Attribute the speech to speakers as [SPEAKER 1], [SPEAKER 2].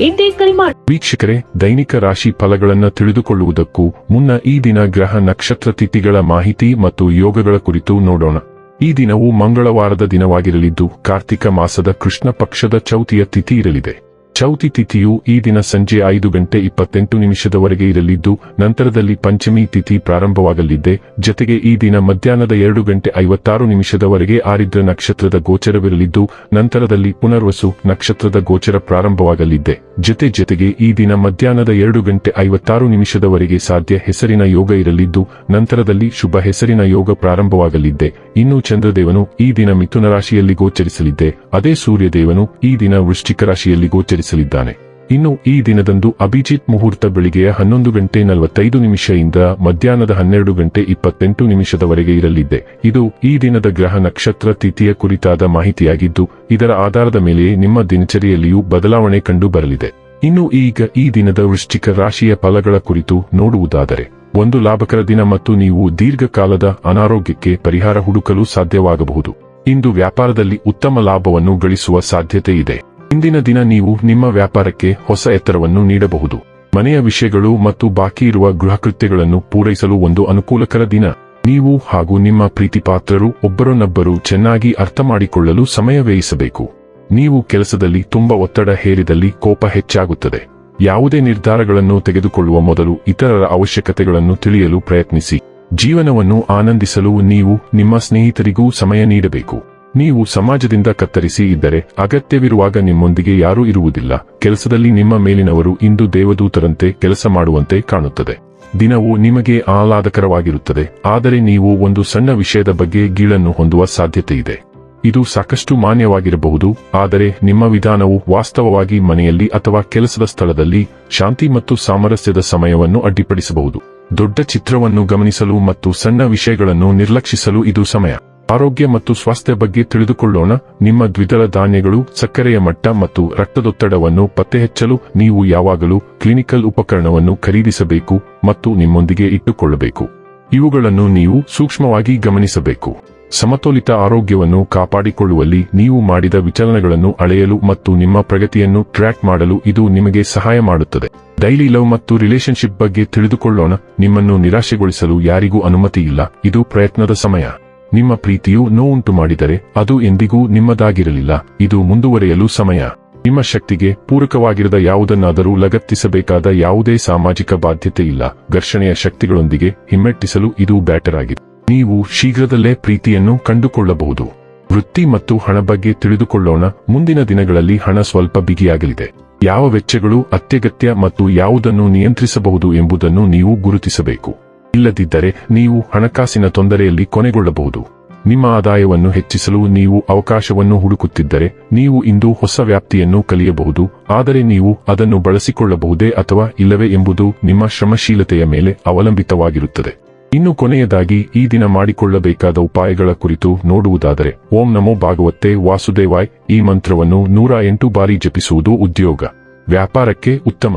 [SPEAKER 1] ಇಂದೇ ಕರೆ ಮಾಡಿ
[SPEAKER 2] ವೀಕ್ಷಕರೇ, ದೈನಿಕ ರಾಶಿ ಫಲಗಳನ್ನು ತಿಳಿದುಕೊಳ್ಳುವುದಕ್ಕೂ ಮುನ್ನ ಈ ದಿನ ಗ್ರಹ ನಕ್ಷತ್ರ ತಿಥಿಗಳ ಮಾಹಿತಿ ಮತ್ತು ಯೋಗಗಳ ಕುರಿತು ನೋಡೋಣ. ಈ ದಿನವು ಮಂಗಳವಾರದ ದಿನವಾಗಿರಲಿದ್ದು, ಕಾರ್ತಿಕ ಮಾಸದ ಕೃಷ್ಣ ಪಕ್ಷದ ಚೌತಿಯ ತಿಥಿ ಇರಲಿದೆ. ಚೌತಿ ತಿಥಿಯು ಈ ದಿನ ಸಂಜೆ ಐದು ಗಂಟೆ ಇಪ್ಪತ್ತೆಂಟು ನಿಮಿಷದವರೆಗೆ ಇರಲಿದ್ದು, ನಂತರದಲ್ಲಿ ಪಂಚಮಿ ತಿಥಿ ಪ್ರಾರಂಭವಾಗಲಿದ್ದೆ ಜತೆಗೆ ಈ ದಿನ ಮಧ್ಯಾಹ್ನದ ಎರಡು ಗಂಟೆ ಐವತ್ತಾರು ನಿಮಿಷದವರೆಗೆ ಆರಿದ್ರ ನಕ್ಷತ್ರದ ಗೋಚರವಿರಲಿದ್ದು, ನಂತರದಲ್ಲಿ ಪುನರ್ವಸು ನಕ್ಷತ್ರದ ಗೋಚರ ಪ್ರಾರಂಭವಾಗಲಿದ್ದೆ ಜತೆ ಜತೆಗೆ ಈ ದಿನ ಮಧ್ಯಾಹ್ನದ ಎರಡು ಗಂಟೆ ಐವತ್ತಾರು ನಿಮಿಷದವರೆಗೆ ಸಾಧ್ಯ ಹೆಸರಿನ ಯೋಗ ಇರಲಿದ್ದು, ನಂತರದಲ್ಲಿ ಶುಭ ಹೆಸರಿನ ಯೋಗ ಪ್ರಾರಂಭವಾಗಲಿದ್ದೆ ಇನ್ನು ಚಂದ್ರದೇವನು ಈ ದಿನ ಮಿಥುನ ರಾಶಿಯಲ್ಲಿ ಗೋಚರಿಸಲಿದ್ದೆ ಅದೇ ಸೂರ್ಯದೇವನು ಈ ದಿನ ವೃಶ್ಚಿಕ ರಾಶಿಯಲ್ಲಿ ಗೋಚರಿಸಲಿದ್ದಾನೆ ಇನ್ನು ಈ ದಿನದಂದು ಅಭಿಜಿತ್ ಮುಹೂರ್ತ ಬೆಳಿಗ್ಗೆಯ ಹನ್ನೊಂದು ಗಂಟೆ ನಲವತ್ತೈದು ನಿಮಿಷದಿಂದ ಮಧ್ಯಾಹ್ನದ ಹನ್ನೆರಡು ಗಂಟೆ ಇಪ್ಪತ್ತೆಂಟು ನಿಮಿಷದವರೆಗೆ ಇರಲಿದೆ ಇದು ಈ ದಿನದ ಗ್ರಹ ನಕ್ಷತ್ರ ತಿಥಿಯ ಕುರಿತಾದ ಮಾಹಿತಿಯಾಗಿದ್ದು, ಇದರ ಆಧಾರದ ಮೇಲೆಯೇ ನಿಮ್ಮ ದಿನಚರಿಯಲ್ಲಿಯೂ ಬದಲಾವಣೆ ಕಂಡು ಬರಲಿದೆ. ಇನ್ನು ಈಗ ಈ ದಿನದ ವೃಶ್ಚಿಕ ರಾಶಿಯ ಫಲಗಳ ಕುರಿತು ನೋಡುವುದಾದರೆ, ಒಂದು ಲಾಭಕರ ದಿನ ಮತ್ತು ನೀವು ದೀರ್ಘಕಾಲದ ಅನಾರೋಗ್ಯಕ್ಕೆ ಪರಿಹಾರ ಹುಡುಕಲು ಸಾಧ್ಯವಾಗಬಹುದು. ಇಂದು ವ್ಯಾಪಾರದಲ್ಲಿ ಉತ್ತಮ ಲಾಭವನ್ನು ಗಳಿಸುವ ಸಾಧ್ಯತೆ ಇದೆ. ಇಂದಿನ ದಿನ ನೀವು ನಿಮ್ಮ ವ್ಯಾಪಾರಕ್ಕೆ ಹೊಸ ಎತ್ತರವನ್ನು ನೀಡಬಹುದು. ಮನೆಯ ವಿಷಯಗಳು ಮತ್ತು ಬಾಕಿ ಇರುವ ಗೃಹ ಕೃತ್ಯಗಳನ್ನು ಪೂರೈಸಲು ಒಂದು ಅನುಕೂಲಕರ ದಿನ. ನೀವು ಹಾಗೂ ನಿಮ್ಮ ಪ್ರೀತಿಪಾತ್ರರು ಒಬ್ಬರನ್ನೊಬ್ಬರು ಚೆನ್ನಾಗಿ ಅರ್ಥ ಮಾಡಿಕೊಳ್ಳಲು ಸಮಯ ವ್ಯಯಿಸಬೇಕು. ನೀವು ಕೆಲಸದಲ್ಲಿ ತುಂಬಾ ಒತ್ತಡ ಹೇರಿದಲ್ಲಿ ಕೋಪ ಹೆಚ್ಚಾಗುತ್ತದೆ. ಯಾವುದೇ ನಿರ್ಧಾರಗಳನ್ನು ತೆಗೆದುಕೊಳ್ಳುವ ಮೊದಲು ಇತರರ ಅವಶ್ಯಕತೆಗಳನ್ನು ತಿಳಿಯಲು ಪ್ರಯತ್ನಿಸಿ. ಜೀವನವನ್ನು ಆನಂದಿಸಲು ನೀವು ನಿಮ್ಮ ಸ್ನೇಹಿತರಿಗೂ ಸಮಯ ನೀಡಬೇಕು. ನೀವು ಸಮಾಜದಿಂದ ಕತ್ತರಿಸಿ ಇದ್ದರೆ ಅಗತ್ಯವಿರುವಾಗ ನಿಮ್ಮೊಂದಿಗೆ ಯಾರೂ ಇರುವುದಿಲ್ಲ. ಕೆಲಸದಲ್ಲಿ ನಿಮ್ಮ ಮೇಲಿನವರು ಇಂದು ದೇವದೂತರಂತೆ ಕೆಲಸ ಮಾಡುವಂತೆ ಕಾಣುತ್ತದೆ. ದಿನವು ನಿಮಗೆ ಆಹ್ಲಾದಕರವಾಗಿರುತ್ತದೆ. ಆದರೆ ನೀವು ಒಂದು ಸಣ್ಣ ವಿಷಯದ ಬಗ್ಗೆ ಗೀಳನ್ನು ಹೊಂದುವ ಸಾಧ್ಯತೆ ಇದೆ ಇದು ಸಾಕಷ್ಟು ಮಾನ್ಯವಾಗಿರಬಹುದು. ಆದರೆ ನಿಮ್ಮ ವಿಧಾನವು ವಾಸ್ತವವಾಗಿ ಮನೆಯಲ್ಲಿ ಅಥವಾ ಕೆಲಸದ ಸ್ಥಳದಲ್ಲಿ ಶಾಂತಿ ಮತ್ತು ಸಾಮರಸ್ಯದ ಸಮಯವನ್ನು ಅಡ್ಡಿಪಡಿಸಬಹುದು. ದೊಡ್ಡ ಚಿತ್ರವನ್ನು ಗಮನಿಸಲು ಮತ್ತು ಸಣ್ಣ ವಿಷಯಗಳನ್ನು ನಿರ್ಲಕ್ಷಿಸಲು ಇದು ಸಮಯ. ಆರೋಗ್ಯ ಮತ್ತು ಸ್ವಾಸ್ಥ್ಯ ಬಗ್ಗೆ ತಿಳಿದುಕೊಳ್ಳೋಣ. ನಿಮ್ಮ ದ್ವಿದಳ ಧಾನ್ಯಗಳು, ಸಕ್ಕರೆಯ ಮಟ್ಟ ಮತ್ತು ರಕ್ತದೊತ್ತಡವನ್ನು ಪತ್ತೆಹಚ್ಚಲು ನೀವು ಯಾವಾಗಲೂ ಕ್ಲಿನಿಕಲ್ ಉಪಕರಣವನ್ನು ಖರೀದಿಸಬೇಕು ಮತ್ತು ನಿಮ್ಮೊಂದಿಗೆ ಇಟ್ಟುಕೊಳ್ಳಬೇಕು. ಇವುಗಳನ್ನು ನೀವು ಸೂಕ್ಷ್ಮವಾಗಿ ಗಮನಿಸಬೇಕು. ಸಮತೋಲಿತ ಆರೋಗ್ಯವನ್ನು ಕಾಪಾಡಿಕೊಳ್ಳುವಲ್ಲಿ ನೀವು ಮಾಡಿದ ವಿಚಲನಗಳನ್ನು ಅಳೆಯಲು ಮತ್ತು ನಿಮ್ಮ ಪ್ರಗತಿಯನ್ನು ಟ್ರ್ಯಾಕ್ ಮಾಡಲು ಇದು ನಿಮಗೆ ಸಹಾಯ ಮಾಡುತ್ತದೆ. ಡೈಲಿ ಲವ್ ಮತ್ತು ರಿಲೇಶನ್ಶಿಪ್ ಬಗ್ಗೆ ತಿಳಿದುಕೊಳ್ಳೋಣ. ನಿಮ್ಮನ್ನು ನಿರಾಶೆಗೊಳಿಸಲು ಯಾರಿಗೂ ಅನುಮತಿ ಇಲ್ಲ. ಇದು ಪ್ರಯತ್ನದ ಸಮಯ. ನಿಮ್ಮ ಪ್ರೀತಿಯು ನೋವುಂಟು ಮಾಡಿದರೆ ಅದು ಎಂದಿಗೂ ನಿಮ್ಮದಾಗಿರಲಿಲ್ಲ. ಇದು ಮುಂದುವರೆಯಲು ಸಮಯ. ನಿಮ್ಮ ಶಕ್ತಿಗೆ ಪೂರಕವಾಗಿರದ ಯಾವುದನ್ನಾದರೂ ಲಗತ್ತಿಸಬೇಕಾದ ಯಾವುದೇ ಸಾಮಾಜಿಕ ಬಾಧ್ಯತೆ ಇಲ್ಲ. ಘರ್ಷಣೆಯ ಶಕ್ತಿಗಳೊಂದಿಗೆ ಹಿಮ್ಮೆಟ್ಟಿಸಲು ಇದು ಬ್ಯಾಟರ್ ಆಗಿದೆ. ನೀವು ಶೀಘ್ರದಲ್ಲೇ ಪ್ರೀತಿಯನ್ನು ಕಂಡುಕೊಳ್ಳಬಹುದು. ವೃತ್ತಿ ಮತ್ತು ಹಣ ಬಗ್ಗೆ ತಿಳಿದುಕೊಳ್ಳೋಣ. ಮುಂದಿನ ದಿನಗಳಲ್ಲಿ ಹಣ ಸ್ವಲ್ಪ ಬಿಗಿಯಾಗಲಿದೆ. ಯಾವ ವೆಚ್ಚಗಳು ಅತ್ಯಗತ್ಯ ಮತ್ತು ಯಾವುದನ್ನು ನಿಯಂತ್ರಿಸಬಹುದು ಎಂಬುದನ್ನು ನೀವು ಗುರುತಿಸಬೇಕು. ಇಲ್ಲದಿದ್ದರೆ ನೀವು ಹಣಕಾಸಿನ ತೊಂದರೆಯಲ್ಲಿ ಕೊನೆಗೊಳ್ಳಬಹುದು. ನಿಮ್ಮ ಆದಾಯವನ್ನು ಹೆಚ್ಚಿಸಲು ನೀವು ಅವಕಾಶವನ್ನು ಹುಡುಕುತ್ತಿದ್ದರೆ ನೀವು ಇಂದು ಹೊಸ ವ್ಯಾಪ್ತಿಯನ್ನು ಕಲಿಯಬಹುದು, ಆದರೆ ನೀವು ಅದನ್ನು ಬಳಸಿಕೊಳ್ಳಬಹುದೇ ಅಥವಾ ಇಲ್ಲವೇ ಎಂಬುದು ನಿಮ್ಮ ಶ್ರಮಶೀಲತೆಯ ಮೇಲೆ ಅವಲಂಬಿತವಾಗಿರುತ್ತದೆ. ಇನ್ನು ಕೊನೆಯದಾಗಿ, ಈ ದಿನ ಮಾಡಿಕೊಳ್ಳಬೇಕಾದ ಉಪಾಯಗಳ ಕುರಿತು ನೋಡುವುದಾದರೆ, ಓಂ ನಮೋ ಭಾಗವತೆ ವಾಸುದೇವಾಯ್, ಈ ಮಂತ್ರವನ್ನು ನೂರ ಎಂಟು ಬಾರಿ ಜಪಿಸುವುದು ಉದ್ಯೋಗ. ವ್ಯಾಪಾರಕ್ಕೆ ಉತ್ತಮ.